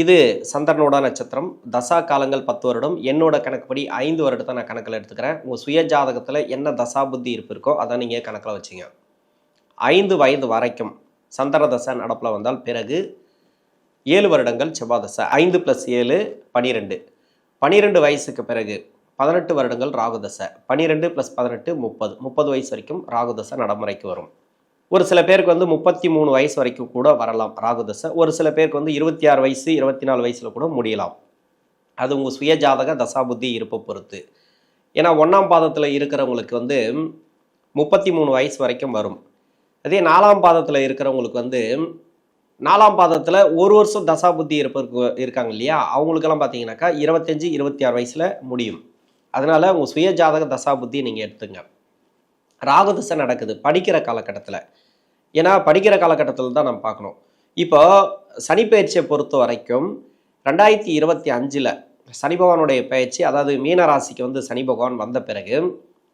இது சந்திரனோட நட்சத்திரம். தசா காலங்கள் பத்து வருடம். என்னோட கணக்குப்படி ஐந்து வருடத்தை நான் கணக்கில் எடுத்துக்கிறேன். உங்கள் சுய ஜாதகத்தில் என்ன தசா புத்தி இருப்பு இருக்கோ அதை நீங்கள் கணக்கில் வச்சுங்க. ஐந்து வயது வரைக்கும் சந்திர தசை நடப்பில் வந்தால் பிறகு ஏழு வருடங்கள் செவ்வாய் தசை. ஐந்து ப்ளஸ் ஏழு பனிரெண்டு. பனிரெண்டு வயசுக்கு பிறகு பதினெட்டு வருடங்கள் ராகுதசை பனிரெண்டு ப்ளஸ் பதினெட்டு முப்பது. முப்பது வயசு வரைக்கும் ராகுதசை நடைமுறைக்கு வரும். ஒரு சில பேருக்கு வந்து முப்பத்தி மூணு வயசு வரைக்கும் கூட வரலாம் ராகுதசை ஒரு சில பேருக்கு வந்து இருபத்தி ஆறு வயசு இருபத்தி நாலு வயசில் கூட முடியலாம். அது உங்கள் சுயஜாதக தசாபுத்தி இருப்பை பொறுத்து. ஏன்னா ஒன்றாம் பாதத்தில் இருக்கிறவங்களுக்கு வந்து முப்பத்தி மூணு வயசு வரைக்கும் வரும். அதே நாலாம் பாதத்தில் இருக்கிறவங்களுக்கு வந்து நாலாம் பாதத்தில் ஒரு வருஷம் தசாபுத்தி இருப்பிருக்கு இருக்காங்க இல்லையா? அவங்களுக்கெல்லாம் பார்த்தீங்கன்னாக்கா இருபத்தஞ்சி இருபத்தி ஆறு வயசில் முடியும். அதனால் உங்கள் சுய ஜாதக தசாபுத்தியை நீங்கள் எடுத்துங்க. ராகுதசை நடக்குது. படிக்கிற காலகட்டத்தில். ஏன்னா படிக்கிற காலகட்டத்தில் தான் நம்ம பார்க்கணும். இப்போ சனி பயிற்சியை பொறுத்த வரைக்கும் ரெண்டாயிரத்தி இருபத்தி அஞ்சில் சனி பகவானுடைய பயிற்சி அதாவது மீன ராசிக்கு வந்து சனி பகவான் வந்த பிறகு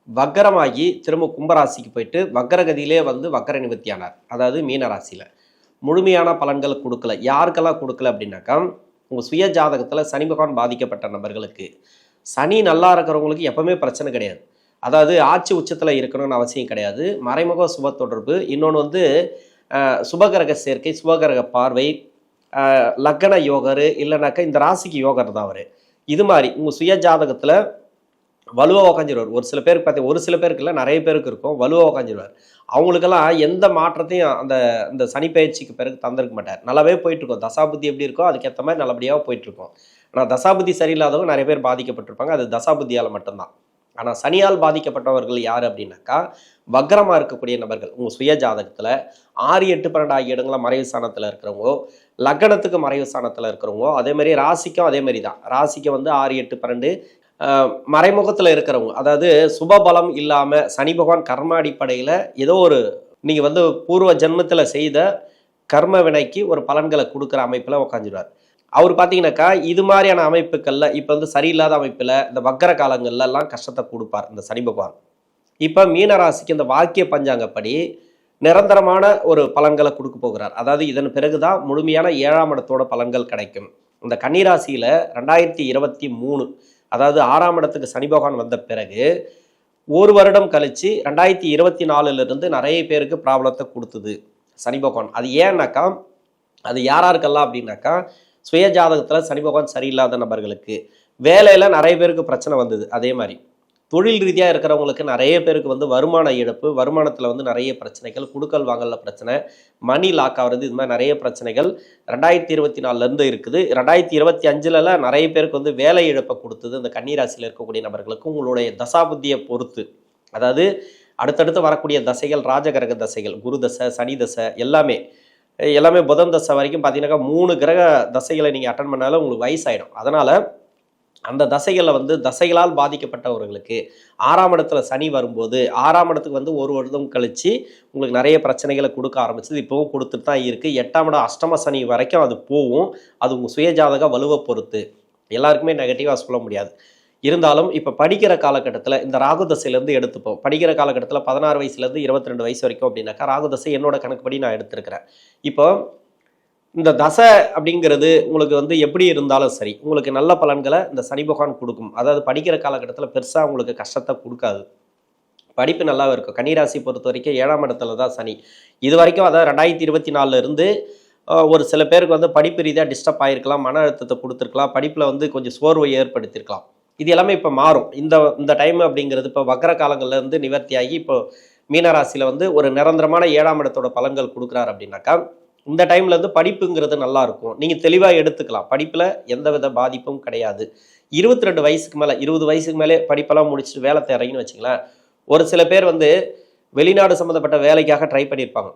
வக்கரமாகி திரும்ப கும்பராசிக்கு போயிட்டு வக்கரகதியிலே வந்து வக்கர நிவர்த்தியானார் அதாவது மீன ராசியில். முழுமையான பலன்கள் கொடுக்கல. யாருக்கெல்லாம் கொடுக்கல அப்படின்னாக்கா உங்கள் சுய ஜாதகத்தில் சனி பகவான் பாதிக்கப்பட்ட நபர்களுக்கு. சனி நல்லா இருக்கிறவங்களுக்கு எப்பவுமே பிரச்சனை கிடையாது. அதாவது ஆட்சி உச்சத்தில் இருக்கணும்னு அவசியம் கிடையாது. மறைமுக சுப தொடர்பு. இன்னொன்று வந்து சுபகிரக சேர்க்கை சுபகிரக பார்வை லக்கண யோகர் இல்லைனாக்கா இந்த ராசிக்கு யோகர் தான் அவர். இது மாதிரி உங்கள் சுய ஜாதகத்தில் வலுவாக உக்காஞ்சிருவார் ஒரு சில பேருக்கு பார்த்தீங்க ஒரு சில பேருக்கு இல்லை நிறைய பேருக்கு இருக்கும். வலுவாக உக்காஞ்சிருவார் அவங்களுக்கெல்லாம் எந்த மாற்றத்தையும் அந்த இந்த சனி பயிற்சிக்கு பிறகு தந்திருக்க மாட்டார். நல்லாவே போயிட்டுருக்கோம். தசாபுத்தி எப்படி இருக்கோ அதுக்கேற்ற மாதிரி நல்லபடியாக போயிட்டுருக்கும். ஆனால் தசாபுத்தி சரியில்லாதவங்க நிறைய பேர் பாதிக்கப்பட்டிருப்பாங்க. அது தசாபுத்தியால் மட்டும்தான். ஆனால் சனியால் பாதிக்கப்பட்டவர்கள் யார் அப்படின்னாக்கா வக்ரமாக இருக்கக்கூடிய நபர்கள். உங்கள் சுய ஜாதகத்தில் ஆறு எட்டு பன்னெண்டு ஆகிய இடங்களில் மறைவு ஸ்தானத்தில் இருக்கிறவங்கோ லக்னத்துக்கு மறைவு ஸ்தானத்தில் இருக்கிறவங்கோ அதேமாரி ராசிக்கும் அதேமாரி தான். ராசிக்கு வந்து ஆறு எட்டு பன்னெண்டு மறைமுகத்தில் இருக்கிறவங்க. அதாவது சுபபலம் இல்லாமல் சனி பகவான் கர்ம அடிப்படையில் ஏதோ ஒரு நீங்கள் வந்து பூர்வ ஜென்மத்தில் செய்த கர்ம வினைக்கு ஒரு பலன்களை கொடுக்குற அமைப்பில் உக்காந்துருவார். அவர் பார்த்தீங்கன்னாக்கா இது மாதிரியான அமைப்புகளில் இப்போ வந்து சரியில்லாத அமைப்பில் இந்த வக்கர காலங்கள்ல எல்லாம் கஷ்டத்தை கொடுப்பார் இந்த சனி பகவான். இப்போ மீனராசிக்கு இந்த வாக்கிய பஞ்சாங்கப்படி நிரந்தரமான ஒரு பலன்களை கொடுக்க போகிறார். அதாவது இதன் பிறகுதான் முழுமையான ஏழாம் இடத்தோட பலன்கள் கிடைக்கும். இந்த கன்னிராசியில் ரெண்டாயிரத்தி இருபத்தி மூணு அதாவது ஆறாம் இடத்துக்கு சனி பகவான் வந்த பிறகு ஒரு வருடம் கழித்து ரெண்டாயிரத்தி இருபத்தி நாலுலேருந்து நிறைய பேருக்கு ப்ராப்ளத்தை கொடுத்தது சனி பகவான். அது ஏன்னாக்கா அது யாராருக்கெல்லாம் அப்படின்னாக்கா சுய ஜாதகத்தில் சனி பகவான் சரியில்லாத நபர்களுக்கு வேலையில் நிறைய பேருக்கு பிரச்சனை வந்தது. அதே மாதிரி தொழில் ரீதியாக இருக்கிறவங்களுக்கு நிறைய பேருக்கு வந்து வருமான இழப்பு வருமானத்தில் வந்து நிறைய பிரச்சனைகள் குடுக்கல் வாங்கல பிரச்சனை மணி லாக் ஆகிறது இது மாதிரி நிறைய பிரச்சனைகள் ரெண்டாயிரத்தி இருபத்தி நாலுலேருந்து இருக்குது. ரெண்டாயிரத்தி இருபத்தி அஞ்சுலலாம் நிறைய பேருக்கு வந்து வேலை இழப்பை கொடுத்தது இந்த கன்னிராசியில் இருக்கக்கூடிய நபர்களுக்கு உங்களுடைய தசாபுத்தியை பொறுத்து. அதாவது அடுத்தடுத்து வரக்கூடிய தசைகள் ராஜகிரக தசைகள் குரு தசை சனி தசை எல்லாமே எல்லாமே புதன் தசை வரைக்கும் பார்த்தீங்கன்னாக்கா மூணு கிரக தசைகளை நீங்கள் அட்டன் பண்ணாலும் உங்களுக்கு வயசாயிடும். அதனால் அந்த தசைகளில் வந்து தசைகளால் பாதிக்கப்பட்டவர்களுக்கு ஆறாம் இடத்துல சனி வரும்போது ஆறாம் இடத்துக்கு வந்து ஒரு வருடம் கழித்து உங்களுக்கு நிறைய பிரச்சனைகளை கொடுக்க ஆரம்பிச்சது. இப்போவும் கொடுத்துட்டு தான் இருக்குது எட்டாம் இடம் அஷ்டம சனி வரைக்கும் அது போகும் அது உங்கள் சுயஜாதக வலுவை பொறுத்து. எல்லாருக்குமே நெகட்டிவாக சொல்ல முடியாது. இருந்தாலும் இப்போ படிக்கிற காலகட்டத்தில் இந்த ராகு தசையிலேருந்து எடுத்துப்போம். படிக்கிற காலகட்டத்தில் பதினாறு வயசுலேருந்து இருபத்தி ரெண்டு வயசு வரைக்கும் அப்படின்னாக்கா ராகு தசை என்னோட கணக்குப்படி நான் எடுத்திருக்கிறேன். இப்போ இந்த தசை அப்படிங்கிறது உங்களுக்கு வந்து எப்படி இருந்தாலும் சரி உங்களுக்கு நல்ல பலன்களை இந்த சனி பகவான் கொடுக்கும். அதாவது படிக்கிற காலகட்டத்தில் பெருசாக உங்களுக்கு கஷ்டத்தை கொடுக்காது. படிப்பு நல்லா இருக்கும். கன்னிராசி பொறுத்த வரைக்கும் ஏழாம் இடத்துல தான் சனி. இது வரைக்கும் அதாவது ரெண்டாயிரத்தி இருபத்தி நாலுலேருந்து ஒரு சில பேருக்கு வந்து படிப்பு ரீதியாக டிஸ்டர்ப் ஆகிருக்கலாம் மன அழுத்தத்தை கொடுத்துருக்கலாம் படிப்பில் வந்து கொஞ்சம் சோர்வை ஏற்படுத்தியிருக்கலாம். இது எல்லாமே இப்போ மாறும். இந்த இந்த டைம் அப்படிங்கிறது இப்போ வக்கர காலங்கள்லேருந்து நிவர்த்தியாகி இப்போ மீனராசியில் வந்து ஒரு நிரந்தரமான ஏழாம் இடத்தோட பலன்கள் கொடுக்குறாரு அப்படின்னாக்கா இந்த டைம்லேருந்து படிப்புங்கிறது நல்லா இருக்கும். நீங்கள் தெளிவாக எடுத்துக்கலாம். படிப்பில் எந்த வித பாதிப்பும் கிடையாது. இருபத்தி ரெண்டு வயசுக்கு மேலே இருபது வயசுக்கு மேலே படிப்பெல்லாம் முடிச்சுட்டு வேலை தேறீங்கன்னு வச்சுங்களேன் ஒரு சில பேர் வந்து வெளிநாடு சம்மந்தப்பட்ட வேலைக்காக ட்ரை பண்ணியிருப்பாங்க.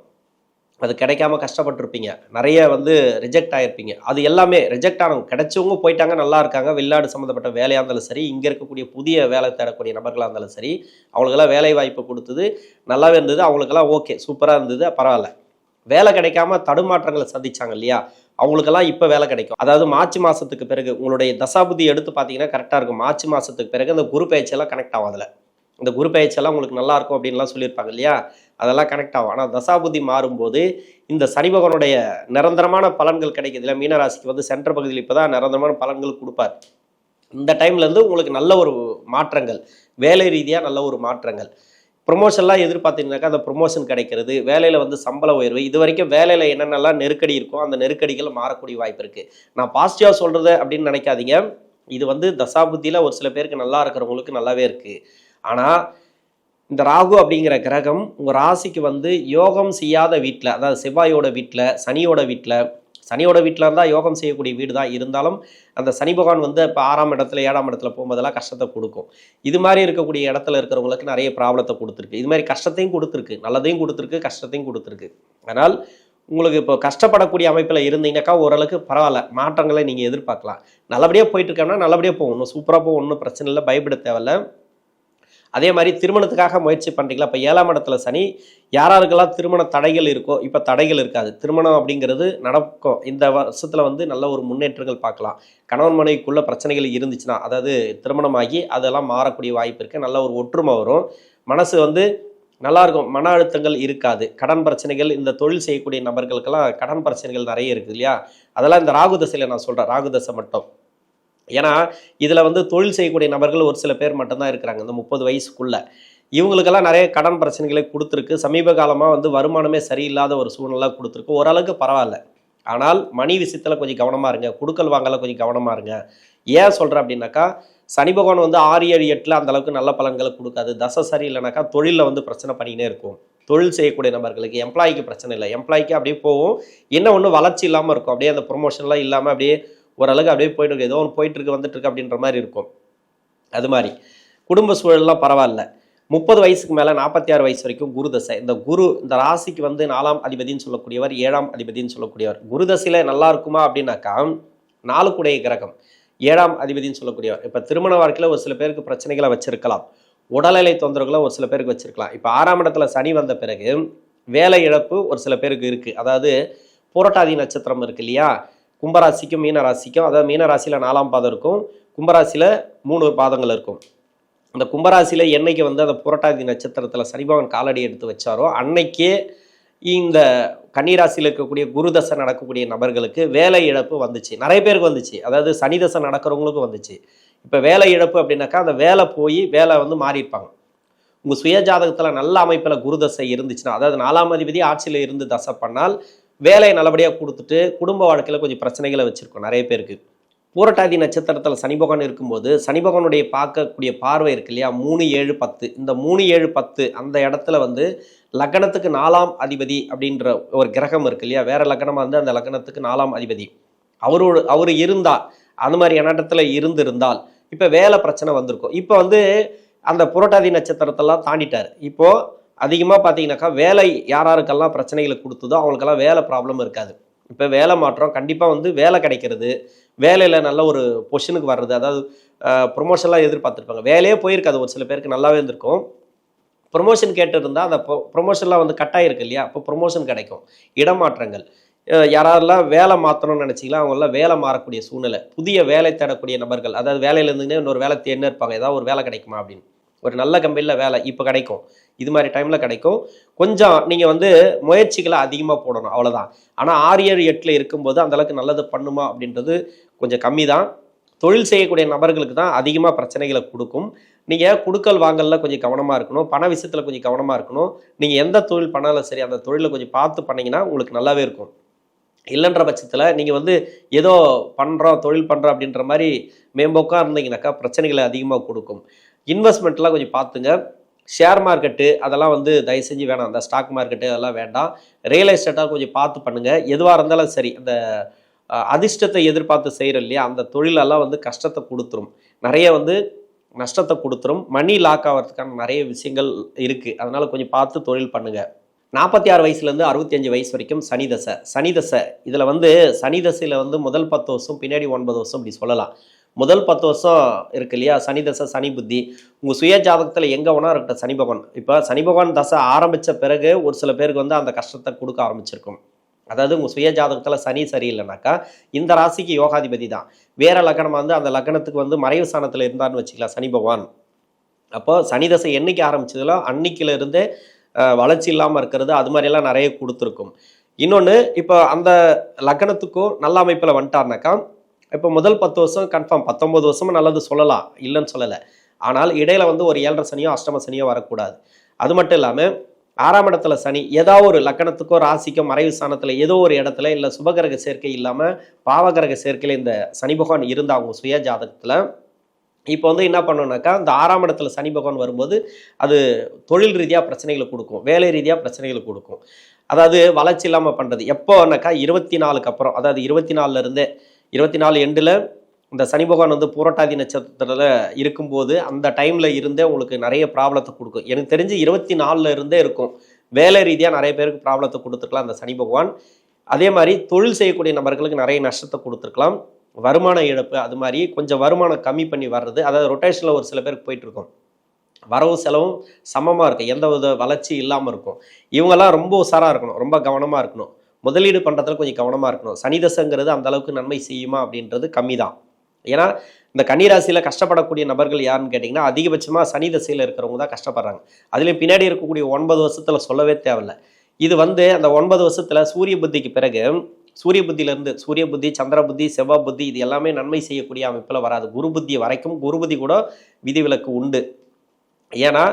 அது கிடைக்காம கஷ்டப்பட்டிருப்பீங்க. நிறைய வந்து ரிஜெக்ட் ஆகிருப்பீங்க அது எல்லாமே ரிஜெக்ட் ஆனவங்க கிடைச்சவங்க போயிட்டாங்க நல்லா இருக்காங்க. வெளிநாடு சம்மந்தப்பட்ட வேலையாக இருந்தாலும் சரி இங்கே இருக்கக்கூடிய புதிய வேலை தேடக்கூடிய நபர்களாக இருந்தாலும் சரி அவங்களுக்கெல்லாம் வேலை வாய்ப்பு கொடுத்தது நல்லாவே இருந்தது. அவங்களுக்கெல்லாம் ஓகே சூப்பராக இருந்தது. பரவாயில்ல. வேலை கிடைக்காம தடுமாற்றங்களை சந்திச்சாங்க இல்லையா? அவங்களுக்கெல்லாம் இப்போ வேலை கிடைக்கும். அதாவது மார்ச் மாதத்துக்கு பிறகு உங்களுடைய தசாபுதி எடுத்து பார்த்தீங்கன்னா கரெக்டாக இருக்கும். மார்ச் மாதத்துக்கு பிறகு அந்த குரு பயிற்சியெல்லாம் கனெக்ட் ஆகும் அதில். இந்த குரு பயிற்சியெல்லாம் உங்களுக்கு நல்லா இருக்கும் அப்படின்லாம் சொல்லியிருப்பாங்க இல்லையா? அதெல்லாம் கனெக்ட் ஆகும். ஆனால் தசாபுதி மாறும்போது இந்த சனி பகவானுடைய நிரந்தரமான பலன்கள் கிடைக்கிறதுல மீனராசிக்கு வந்து சென்டர் பகுதியில் இப்போ தான் நிரந்தரமான பலன்கள் கொடுப்பார். இந்த டைம்லேருந்து உங்களுக்கு நல்ல ஒரு மாற்றங்கள் வேலை ரீதியாக நல்ல ஒரு மாற்றங்கள். ப்ரொமோஷன்லாம் எதிர்பார்த்தீங்கன்னாக்கா அந்த ப்ரொமோஷன் கிடைக்கிறது வேலையில் வந்து சம்பள உயர்வு இது வரைக்கும் வேலையில் என்னென்னலாம் நெருக்கடி இருக்கோ அந்த நெருக்கடிகள் மாறக்கூடிய வாய்ப்பு இருக்குது நான் பாசிட்டிவாக சொல்கிறது அப்படின்னு நினைக்காதீங்க. இது வந்து தசாபுத்தியில் ஒரு சில பேருக்கு நல்லா இருக்கிறவங்களுக்கு நல்லாவே இருக்குது ஆனால் இந்த ராகு அப்படிங்கிற கிரகம் உங்கள் ராசிக்கு வந்து யோகம் செய்யாத வீட்டில் அதாவது செவ்வாயோட வீட்டில் சனியோட வீட்டில் சனியோட வீட்டில் இருந்தால் யோகம் செய்யக்கூடிய வீடு தான் இருந்தாலும் அந்த சனி பகவான் வந்து இப்போ ஆறாம் இடத்துல ஏழாம் இடத்துல போகும்போதெல்லாம் கஷ்டத்தை கொடுக்கும். இது மாதிரி இருக்கக்கூடிய இடத்துல இருக்கிறவங்களுக்கு நிறைய ப்ராப்ளத்தை கொடுத்துருக்கு. இது மாதிரி கஷ்டத்தையும் கொடுத்துருக்கு. நல்லதையும் கொடுத்துருக்கு கஷ்டத்தையும் கொடுத்துருக்கு. அதனால் உங்களுக்கு இப்போ கஷ்டப்படக்கூடிய அமைப்பில் இருந்தீங்கன்னாக்கா ஓரளவுக்கு பரவாயில்ல. மாற்றங்களை நீங்கள் எதிர்பார்க்கலாம். நல்லபடியாக போயிட்டு இருக்கோம்னா நல்லபடியாக போகணும் சூப்பராக போகணும் ஒன்றும் பிரச்சனை இல்லை. பயப்பட தேவையில்ல. அதே மாதிரி திருமணத்துக்காக முயற்சி பண்ணுறீங்களா இப்போ ஏழாம் இடத்துல சனி யாராருக்கெல்லாம் திருமண தடைகள் இருக்கோ இப்போ தடைகள் இருக்காது. திருமணம் அப்படிங்கிறது நடக்கும். இந்த வருஷத்தில் வந்து நல்ல ஒரு முன்னேற்றங்கள் பார்க்கலாம். கணவன் மனைவிக்குள்ள பிரச்சனைகள் இருந்துச்சுன்னா அதாவது திருமணமாகி அதெல்லாம் மாறக்கூடிய வாய்ப்பு இருக்குது நல்ல ஒரு ஒற்றுமை வரும். மனசு வந்து நல்லா இருக்கும் மன அழுத்தங்கள் இருக்காது. கடன் பிரச்சனைகள் இந்த தொழில் செய்யக்கூடிய நபர்களுக்கெல்லாம் கடன் பிரச்சனைகள் நிறைய இருக்குது இல்லையா? அதெல்லாம் இந்த ராகு தசையில் நான் சொல்கிறேன் ராகு தசை மட்டும். ஏன்னா இதில் வந்து தொழில் செய்யக்கூடிய நபர்கள் ஒரு சில பேர் மட்டும்தான் இருக்கிறாங்க இந்த முப்பது வயசுக்குள்ளே. இவங்களுக்கெல்லாம் நிறைய கடன் பிரச்சனைகளை கொடுத்துருக்கு. சமீப காலமாக வந்து வருமானமே சரியில்லாத ஒரு சூழ்நிலை கொடுத்துருக்கு. ஓரளவுக்கு பரவாயில்ல. ஆனால் மணி விஷயத்தில் கொஞ்சம் கவனமாக இருங்க. குடுக்கல் வாங்கல கொஞ்சம் கவனமாக இருங்க. ஏன் சொல்கிறேன் அப்படின்னாக்கா சனி பகவான் வந்து ஆறு ஏழு எட்டில் அந்தளவுக்கு நல்ல பலன்களை கொடுக்காது. தசை சரியில்லைனாக்கா தொழிலில் வந்து பிரச்சனை பண்ணிக்கினே இருக்கும். தொழில் செய்யக்கூடிய நபர்களுக்கு எம்ப்ளாய்க்கு பிரச்சனை இல்லை. எம்ப்ளாய்க்கு அப்படியே போகும். என்ன ஒன்று வளர்ச்சி இல்லாமல் இருக்கும். அப்படியே அந்த ப்ரொமோஷன்லாம் இல்லாமல் அப்படியே ஓரளவுக்கு அப்படியே போயிட்டு இருக்கு ஏதோ ஒன்று போயிட்டு இருக்கு வந்துட்டு இருக்கு அப்படின்ற மாதிரி இருக்கும். அது மாதிரி. குடும்ப சூழல்லாம் பரவாயில்ல. முப்பது வயசுக்கு மேலே நாற்பத்தி ஆறு வயசு வரைக்கும் குரு தசை. இந்த குரு இந்த ராசிக்கு வந்து நாலாம் அதிபதின்னு சொல்லக்கூடியவர் ஏழாம் அதிபதின்னு சொல்லக்கூடியவர். குரு தசையில் நல்லா இருக்குமா அப்படின்னாக்கா நாளுக்குடைய கிரகம். ஏழாம் அதிபதின்னு சொல்லக்கூடியவர். இப்போ திருமண வாழ்க்கையில் ஒரு சில பேருக்கு பிரச்சனைகளை வச்சிருக்கலாம். உடல்நிலை தொந்தரவுகளை ஒரு சில பேருக்கு வச்சிருக்கலாம். இப்போ ஆறாம் இடத்துல சனி வந்த பிறகு வேலை இழப்பு ஒரு சில பேருக்கு இருக்குது அதாவது புரட்டாதி நட்சத்திரம் இருக்கு இல்லையா? கும்பராசிக்கும் மீன ராசிக்கும் அதாவது மீன ராசியில் நாலாம் பாதம் இருக்கும். கும்பராசியில் மூணு பாதங்கள் இருக்கும். அந்த கும்பராசியில் என்னைக்கு வந்து அந்த புரட்டாதி நட்சத்திரத்தில் சனிபவன் காலடி எடுத்து வச்சாரோ அன்னைக்கே இந்த கன்னிராசியில் இருக்கக்கூடிய குருதசை நடக்கக்கூடிய நபர்களுக்கு வேலை இழப்பு வந்துச்சு. நிறைய பேருக்கு வந்துச்சு. அதாவது சனி தசை நடக்கிறவங்களுக்கும் வந்துச்சு. இப்போ வேலை இழப்பு அப்படின்னாக்கா அந்த வேலை போய் வேலை வந்து மாறியிருப்பாங்க. உங்கள் சுய ஜாதகத்தில் நல்ல அமைப்பில் குருதசை இருந்துச்சுன்னா அதாவது நாலாம் அதிபதி ஆட்சியில் இருந்து தசை பண்ணால் வேலையை நல்லபடியாக கொடுத்துட்டு குடும்ப வாழ்க்கையில் கொஞ்சம் பிரச்சனைகளை வச்சுருக்கோம் நிறைய பேருக்கு. பூரட்டாதி நட்சத்திரத்தில் சனி பகவான் இருக்கும்போது சனி பகவானுடைய பார்க்கக்கூடிய பார்வை இருக்கு இல்லையா? மூணு ஏழு பத்து. இந்த மூணு ஏழு பத்து அந்த இடத்துல வந்து லக்னத்துக்கு நாலாம் அதிபதி அப்படின்ற ஒரு கிரகம் இருக்கு இல்லையா? வேற லக்னமாக வந்து அந்த லக்னத்துக்கு நாலாம் அதிபதி. அவரோட அவர் இருந்தால் அந்த மாதிரி இடத்துல இருந்திருந்தால் இப்போ வேலை பிரச்சனை வந்திருக்கும். இப்போ வந்து அந்த புரட்டாதி நட்சத்திரத்தெல்லாம் தாண்டிட்டார். இப்போது அதிகமாக பார்த்தீங்கன்னாக்கா வேலை யார் யாருக்கெல்லாம் பிரச்சனைகளை கொடுத்ததோ அவங்களுக்கெல்லாம் வேலை ப்ராப்ளம் இருக்காது. இப்போ வேலை மாற்றம் கண்டிப்பாக வந்து வேலை கிடைக்கிறது. வேலையில் நல்ல ஒரு பொஷனுக்கு வர்றது. அதாவது ப்ரொமோஷன்லாம் எதிர்பார்த்துருப்பாங்க. வேலையே போயிருக்காது. ஒரு சில பேருக்கு நல்லாவே இருந்திருக்கும். ப்ரொமோஷன் கேட்டிருந்தால் அந்த ப்ரொமோஷன்லாம் வந்து கட்டாயிருக்கு இல்லையா? அப்போ ப்ரொமோஷன் கிடைக்கும். இடமாற்றங்கள். அஹ் யாரெல்லாம் வேலை மாற்றணும்னு நினச்சிங்களா அவங்களாம் வேலை மாறக்கூடிய சூழ்நிலை. புதிய வேலை தேடக்கூடிய நபர்கள். அதாவது வேலையில இருந்துன்னே இன்னொரு வேலை தேடினே இருப்பாங்க. ஏதாவது ஒரு வேலை கிடைக்குமா அப்படின்னு. ஒரு நல்ல கம்பெனியில் வேலை இப்போ கிடைக்கும். இது மாதிரி டைமில் கிடைக்கும். கொஞ்சம் நீங்கள் வந்து முயற்சிகளை அதிகமாக போடணும் அவ்வளோதான் ஆனால் ஆறு ஏழு எட்டில் இருக்கும்போது அந்தளவுக்கு நல்லது பண்ணுமா அப்படின்றது கொஞ்சம் கம்மி தான் தொழில் செய்யக்கூடிய நபர்களுக்கு தான் அதிகமாக பிரச்சனைகளை கொடுக்கும். நீங்கள் குடுக்கல் வாங்கலில் கொஞ்சம் கவனமாக இருக்கணும். பண விஷயத்தில் கொஞ்சம் கவனமாக இருக்கணும். நீங்கள் எந்த தொழில் பண்ணாலும் சரி அந்த தொழிலை கொஞ்சம் பார்த்து பண்ணீங்கன்னா உங்களுக்கு நல்லாவே இருக்கும். இல்லைன்ற பட்சத்தில் நீங்கள் வந்து ஏதோ பண்ணுறோம் தொழில் பண்ணுறோம் அப்படின்ற மாதிரி மேம்போக்காக இருந்தீங்கன்னாக்கா பிரச்சனைகளை அதிகமாக கொடுக்கும். இன்வெஸ்ட்மெண்ட்லாம் கொஞ்சம் பார்த்துங்க. ஷேர் மார்க்கெட்டு அதெல்லாம் வந்து தயவு செஞ்சு வேணாம். அந்த ஸ்டாக் மார்க்கெட்டு அதெல்லாம் வேண்டாம். ரியல் எஸ்டேட்டாக கொஞ்சம் பார்த்து பண்ணுங்கள் எதுவாக இருந்தாலும் சரி அந்த அதிர்ஷ்டத்தை எதிர்பார்த்து செய்கிறோம் இல்லையா அந்த தொழிலெல்லாம் வந்து கஷ்டத்தை கொடுத்துரும். நிறைய வந்து நஷ்டத்தை கொடுத்துரும். மணி லாக் ஆகிறதுக்கான நிறைய விஷயங்கள் இருக்குது அதனால் கொஞ்சம் பார்த்து தொழில் பண்ணுங்கள் நாற்பத்தி ஆறு வயசுலேருந்து அறுபத்தி அஞ்சு வயசு வரைக்கும் சனி தசை. சனி தசை. இதில் வந்து சனி தசையில் வந்து முதல் பத்து வருஷம் பின்னாடி ஒன்பது வருஷம் இப்படி சொல்லலாம். முதல் பத்து வருஷம் இருக்கு இல்லையா? சனி தசை சனி புத்தி. உங்கள் சுய ஜாதகத்தில் எங்கே வேணா இருக்கட்டும் சனி பகவான். இப்போ சனி பகவான் தசை ஆரம்பித்த பிறகு ஒரு சில பேருக்கு வந்து அந்த கஷ்டத்தை கொடுக்க ஆரம்பிச்சிருக்கும். அதாவது உங்கள் சுய ஜாதகத்தில் சனி சரியில்லைனாக்கா இந்த ராசிக்கு யோகாதிபதி தான். வேற லக்னம் வந்து அந்த லக்கணத்துக்கு வந்து மறைவு ஸ்தானத்தில் இருந்தான்னு வச்சுக்கலாம் சனி பகவான். அப்போ சனி தசை என்னைக்கு ஆரம்பித்ததோ அன்னைக்குலேருந்தே வளர்ச்சி இல்லாமல் இருக்கிறது அது மாதிரியெல்லாம் நிறைய கொடுத்துருக்கும். இன்னொன்று இப்போ அந்த லக்னத்துக்கும் நல்ல அமைப்பில் வந்துட்டார்னாக்கா இப்போ முதல் பத்து வருஷம் கன்ஃபார்ம் பத்தொம்பது வருஷமும் நல்லது சொல்லலாம். இல்லைன்னு சொல்லலை. ஆனால் இடையில வந்து ஒரு ஏழரை சனியோ அஷ்டம சனியோ வரக்கூடாது. அது மட்டும் இல்லாமல் ஆறாம் இடத்துல சனி ஏதாவது ஒரு லக்கணத்துக்கோ ராசிக்கோ மறைவு ஸ்தானத்தில் ஏதோ ஒரு இடத்துல இல்லை சுபகிரக சேர்க்கை இல்லாமல் பாவகிரக சேர்க்கையில் இந்த சனி பகவான் இருந்தால் அவங்க சுய ஜாதகத்தில் இப்போ வந்து என்ன பண்ணணும்னாக்கா இந்த ஆறாம் இடத்துல சனி பகவான் வரும்போது அது தொழில் ரீதியாக பிரச்சனைகளை கொடுக்கும். வேலை ரீதியாக பிரச்சனைகளை கொடுக்கும். அதாவது வளர்ச்சி இல்லாமல் பண்ணுறது எப்போனாக்கா இருபத்தி நாலுக்கு அப்புறம் அதாவது இருபத்தி நாலுலேருந்தே இருபத்தி நாலு எண்டில் இந்த சனி பகவான் வந்து பூரட்டாதி நட்சத்திரத்தில் இருக்கும்போது அந்த டைமில் இருந்தே உங்களுக்கு நிறைய ப்ராப்ளத்தை கொடுக்கும். எனக்கு தெரிஞ்சு இருபத்தி நாலில் இருந்தே இருக்கும். வேலை ரீதியாக நிறைய பேருக்கு ப்ராப்ளத்தை கொடுத்துருக்கலாம் அந்த சனி பகவான். அதே மாதிரி தொழில் செய்யக்கூடிய நபர்களுக்கு நிறைய நஷ்டத்தை கொடுத்துருக்கலாம். வருமான இழப்பு அது மாதிரி கொஞ்சம் வருமானம் கம்மி பண்ணி வர்றது. அதாவது ரொட்டேஷனில் ஒரு சில பேருக்கு போயிட்டுருக்கோம். வரவு வரவும் செலவும் சமமாக இருக்கும். எந்த வித வளர்ச்சி இல்லாமல் இருக்கும். இவங்கெல்லாம் ரொம்ப உசாராக இருக்கணும். ரொம்ப கவனமாக இருக்கணும். முதலீடு பண்ணுறதுல கொஞ்சம் கவனமாக இருக்கணும். சனி தசைங்கிறது அந்த அளவுக்கு நன்மை செய்யுமா அப்படின்றது கம்மி தான் ஏன்னா இந்த கன்னிராசியில் கஷ்டப்படக்கூடிய நபர்கள் யாருன்னு கேட்டிங்கன்னா அதிகபட்சமாக சனி தசையில் இருக்கிறவங்க தான் கஷ்டப்படுறாங்க. அதுலேயும் பின்னாடி இருக்கக்கூடிய ஒன்பது வருஷத்தில் சொல்லவே தேவையில்ல. இது வந்து அந்த ஒன்பது வருஷத்தில் சூரிய புத்திக்கு பிறகு சூரிய புத்தியிலேருந்து சூரிய புத்தி சந்திர புத்தி செவ்வாய் புத்தி இது எல்லாமே நன்மை செய்யக்கூடிய அமைப்பில் வராது. குரு புத்தி வரைக்கும் குரு புத்தி கூட விதிவிலக்கு உண்டு. ஏன்னா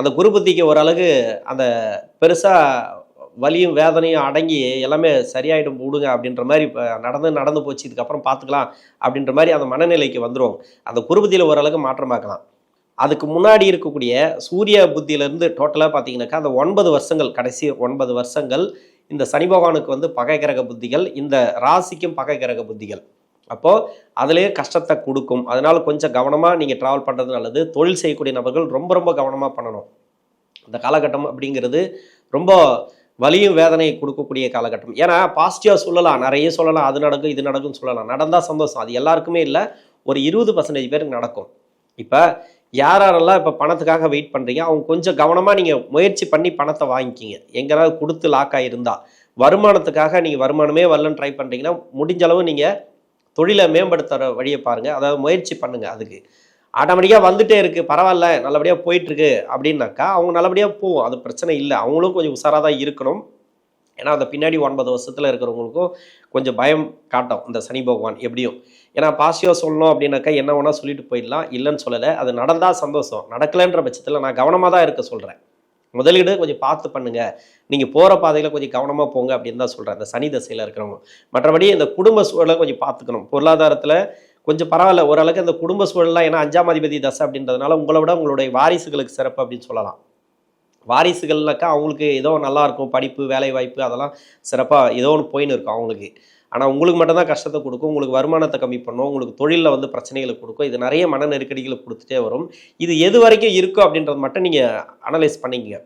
அந்த குரு புத்திக்கு ஓரளவு அந்த பெருசாக வலியும் வேதனையும் அடங்கி எல்லாமே சரியாயிடும் விடுங்க அப்படின்ற மாதிரி இப்போ நடந்து நடந்து போச்சு இதுக்கப்புறம் பார்த்துக்கலாம் அப்படின்ற மாதிரி அந்த மனநிலைக்கு வந்துடும் அந்த குருபதியில் ஓரளவுக்கு மாற்றமாக்கலாம் அதுக்கு முன்னாடி இருக்கக்கூடிய சூரிய புத்தியிலேருந்து டோட்டலாக பார்த்தீங்கன்னாக்கா அந்த ஒன்பது வருஷங்கள் கடைசி ஒன்பது வருஷங்கள் இந்த சனி பகவானுக்கு வந்து பகை கிரக புத்திகள் இந்த ராசிக்கும் பகை கிரக புத்திகள். அப்போது அதுலேயே கஷ்டத்தை கொடுக்கும். அதனால் கொஞ்சம் கவனமாக நீங்கள் ட்ராவல் பண்ணுறது நல்லது. தொழில் செய்யக்கூடிய நபர்கள் ரொம்ப ரொம்ப கவனமாக பண்ணணும். இந்த காலகட்டம் அப்படிங்கிறது ரொம்ப வலியும் வேதனையை கொடுக்கக்கூடிய காலகட்டம். ஏன்னா பாசிட்டிவாக சொல்லலாம். நிறைய சொல்லலாம். அது நடக்கும் இது நடக்கும்னு சொல்லலாம். நடந்தால் சந்தோஷம். அது எல்லாருக்குமே இல்லை. ஒரு இருபது பர்சன்டேஜ் பேருக்கு நடக்கும். இப்போ யார் யாரெல்லாம் இப்போ பணத்துக்காக வெயிட் பண்ணுறீங்க அவங்க கொஞ்சம் கவனமாக நீங்கள் முயற்சி பண்ணி பணத்தை வாங்கிக்கிங்க. எங்கேனாவது கொடுத்து லாக் இருந்தால் வருமானத்துக்காக நீங்கள் வருமானமே வரலன்னு ட்ரை பண்ணுறீங்கன்னா முடிஞ்ச அளவு நீங்கள் தொழிலை மேம்படுத்துகிற வழியை பாருங்கள் அதாவது முயற்சி பண்ணுங்கள் அதுக்கு. ஆட்டோமேட்டிக்காக வந்துட்டே இருக்குது பரவாயில்ல நல்லபடியாக போயிட்டுருக்கு. அப்படின்னாக்கா அவங்க நல்லபடியாக போகும். அது பிரச்சனை இல்லை. அவங்களும் கொஞ்சம் உஷாராக தான் இருக்கணும். ஏன்னா அந்த பின்னாடி ஒன்பது வருஷத்தில் இருக்கிறவங்களுக்கும் கொஞ்சம் பயம் காட்டும். இந்த சனி பகவான் எப்படியும். ஏன்னா பாசிட்டிவாக சொல்லணும் அப்படின்னாக்கா என்ன வேணால் சொல்லிட்டு போயிடலாம். இல்லைன்னு சொல்லலை. அது நடந்தால் சந்தோஷம். நடக்கலைன்ற பட்சத்தில் நான் கவனமாக தான் இருக்க சொல்கிறேன் முதலீடு கொஞ்சம் பார்த்து பண்ணுங்க. நீங்கள் போகிற பாதையில் கொஞ்சம் கவனமாக போங்க அப்படின்னு தான் சொல்கிறேன் இந்த சனி தசையில் இருக்கிறவங்க. மற்றபடி இந்த குடும்ப சூழலை கொஞ்சம் பார்த்துக்கணும். பொருளாதாரத்தில் கொஞ்சம் பரவாயில்ல ஓரளவுக்கு அந்த குடும்ப சூழல்லாம் ஏன்னா அஞ்சாம் அதிபதி தசை அப்படின்றதுனால உங்களை விட உங்களுடைய வாரிசுகளுக்கு சிறப்பு அப்படின்னு சொல்லலாம். வாரிசுகள்னாக்கா அவங்களுக்கு ஏதோ நல்லா இருக்கும் படிப்பு வேலை வாய்ப்பு அதெல்லாம் சிறப்பாக ஏதோ ஒன்று போயின்னு இருக்கும் அவங்களுக்கு. ஆனால் உங்களுக்கு மட்டும்தான் கஷ்டத்தை கொடுக்கும் உங்களுக்கு வருமானத்தை கம்மி பண்ணும் உங்களுக்கு தொழிலில் வந்து பிரச்சனைகளை கொடுக்கும் இது நிறைய மன நெருக்கடிகளை கொடுத்துட்டே வரும். இது எது வரைக்கும் இருக்கும் அப்படின்றது மட்டும் நீங்கள் அனலைஸ் பண்ணிக்கங்க.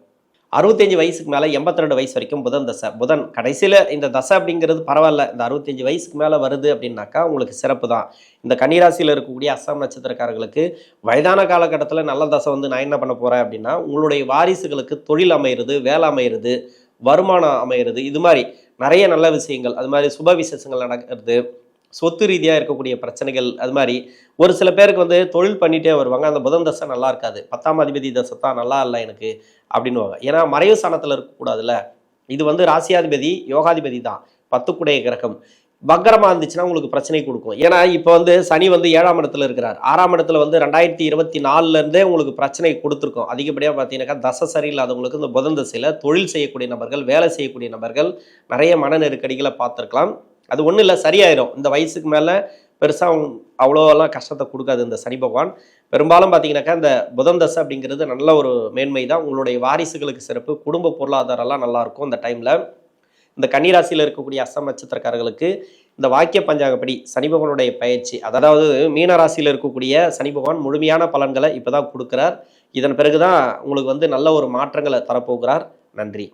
அறுபத்தஞ்சு வயசுக்கு மேலே எண்பத்தி ரெண்டு வயசு வரைக்கும் புதன் தசை. புதன் கடைசியில் இந்த தசை அப்படிங்கிறது பரவாயில்ல. இந்த அறுபத்தஞ்சு வயசுக்கு மேலே வருது அப்படின்னாக்கா உங்களுக்கு சிறப்பு தான். இந்த கன்னிராசியில் இருக்கக்கூடிய அஸ்ஸாம் நட்சத்திரக்காரர்களுக்கு வயதான காலகட்டத்தில் நல்ல தசை வந்து நான் என்ன பண்ண போகிறேன் அப்படின்னா உங்களுடைய வாரிசுகளுக்கு தொழில் அமையிறது வேலை அமையிறது வருமானம் அமையிறது இது மாதிரி நிறைய நல்ல விஷயங்கள் அது மாதிரி சுப விசேஷங்கள் நடக்கிறது. சொத்து ரீதியாக இருக்கக்கூடிய பிரச்சனைகள் அது மாதிரி. ஒரு சில பேருக்கு வந்து தொழில் பண்ணிட்டே வருவாங்க. அந்த புதன் தசை நல்லா இருக்காது. பத்தாம் அதிபதி தசை தான் நல்லா இல்லை எனக்கு அப்படின்னுவாங்க. ஏன்னா மறைவு சாணத்தில் இருக்கக்கூடாதுல்ல இது வந்து ராசியாதிபதி யோகாதிபதி தான். பத்துக்குடைய கிரகம். பக்கரமாக இருந்துச்சுன்னா உங்களுக்கு பிரச்சனை கொடுக்கும். ஏன்னா இப்போ வந்து சனி வந்து ஏழாம் இடத்துல இருக்கிறார். ஆறாம் இடத்துல வந்து ரெண்டாயிரத்தி இருபத்தி நாலுலேருந்தே உங்களுக்கு பிரச்சனை கொடுத்துருக்கும். அதிகப்படியாக பார்த்தீங்கன்னாக்கா தசை சரியில்லாதவங்களுக்கு இந்த புதன் தசையில் தொழில் செய்யக்கூடிய நபர்கள் வேலை செய்யக்கூடிய நபர்கள் நிறைய மன நெருக்கடிகளை பார்த்துருக்கலாம். அது ஒன்றும் இல்லை சரியாயிரும். இந்த வயசுக்கு மேலே பெருசாக அவங்க அவ்வளோலாம் கஷ்டத்தை கொடுக்காது இந்த சனி பகவான். பெரும்பாலும் பார்த்தீங்கன்னாக்கா இந்த புதன் தசை அப்படிங்கிறது நல்ல ஒரு மேன்மை தான். உங்களுடைய வாரிசுகளுக்கு சிறப்பு. குடும்ப பொருளாதாரம்லாம் நல்லாயிருக்கும் இந்த டைமில் இந்த கன்னிராசியில் இருக்கக்கூடிய அஸ்தம் நட்சத்திரக்காரர்களுக்கு இந்த வாக்கிய பஞ்சாங்கப்படி சனி பகவானுடைய பயிற்சி அதாவது மீன ராசியில் இருக்கக்கூடிய சனி பகவான் முழுமையான பலன்களை இப்போ தான் கொடுக்குறார். இதன் பிறகு தான் உங்களுக்கு வந்து நல்ல ஒரு மாற்றங்களை தரப்போகிறார். நன்றி.